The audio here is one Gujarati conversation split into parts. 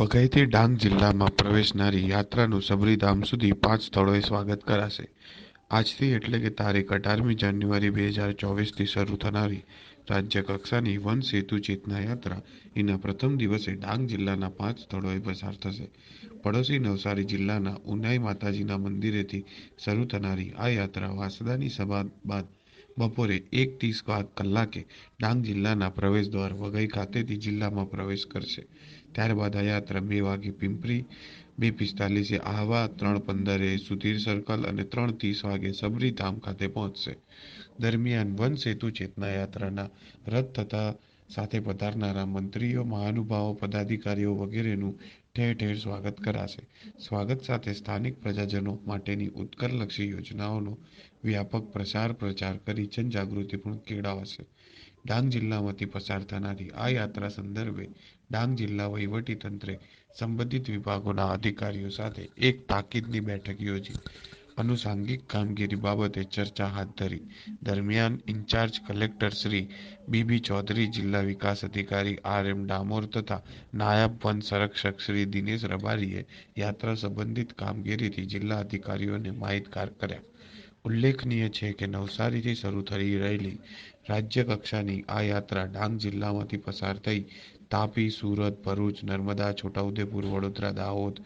વઘઈથી ડાંગ જિલ્લામાં પ્રવેશનારી યાત્રાનું સબરીધામ સુધી પાંચ સ્થળોએ સ્વાગત કરાશે. આજથી એટલે કે તારીખ અઢારમી જાન્યુઆરી બે હજાર ચોવીસથી શરૂ થનારી રાજ્ય કક્ષાની વન સેતુ ચેતના યાત્રા એના પ્રથમ દિવસે ડાંગ જિલ્લાના પાંચ સ્થળોએ પસાર થશે. પડોશી નવસારી જિલ્લાના ઉનાઈ માતાજીના મંદિરેથી શરૂ થનારી આ યાત્રા વાસદાની સભા બાદ બપોરે એક ત્રીસ કલાકે ડાંગ જિલ્લાના પ્રવેશ દ્વાર વઘઈ ખાતેથી જિલ્લામાં પ્રવેશ કરશે. ત્યારબાદ આ યાત્રા બે વાગે પિંપરી, બે પિસ્તાલીસે આહવા, ત્રણ પંદરે સુધીર સર્કલ અને ત્રણ ત્રીસ વાગે સબરીધામ ખાતે પહોંચશે. દરમિયાન વન સેતુ ચેતના યાત્રાના રદ થતા સાથે પધારનારા મંત્રીઓ, મહાનુભાવો, પદાધિકારીઓ વગેરેનું ઠેર ઠેર સ્વાગત કરાશે. સ્વાગત સાથે સ્થાનિક પ્રજાજનો માટેની ઉત્કર્ષલક્ષી યોજનાઓનો વ્યાપક પ્રસાર પ્રચાર કરી જનજાગૃતિ પણ કેળવાશે. ડાંગ જિલ્લામાંથી પસાર થનારી આ યાત્રા સંદર્ભે ડાંગ જિલ્લા વહીવટી તંત્રે સંબંધિત વિભાગોના અધિકારીઓ સાથે એક તાકીદની બેઠક યોજી. આનુષાંગિક કામગીરી બાબતે ચર્ચા હાથ ધરી. દરમિયાન incharge collector Shri BB Chaudhary, જિલ્લા વિકાસ અધિકારી આર એમ ડામોર તથા નાયબ વન સંરક્ષક શ્રી દિનેશ રબારીએ યાત્રા સંબંધિત કામગીરીથી જિલ્લા અધિકારીઓને માહિતગાર કર્યા. ઉલ્લેખનીય છે કે નવસારીથી શરૂ થઈ રહેલી રાજ્ય કક્ષાની આ યાત્રા ડાંગ જિલ્લામાંથી પસાર થઈ તાપી, સુરત, ભરૂચ, નર્મદા, છોટાઉદેપુર, વડોદરા, દાહોદ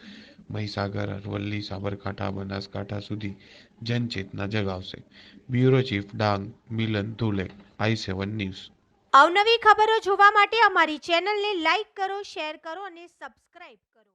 મહીસાગર, અરવલ્લી, સાબરકાંઠા, બનાસકાંઠા સુધી જનચેતના જગાવશે. Bureau chief Dang, Milan Dhule, I seven news. અવનવી ખબરો જોવા માટે અમારી ચેનલને લાઈક કરો, શેર કરો અને સબસ્ક્રાઇબ કરો.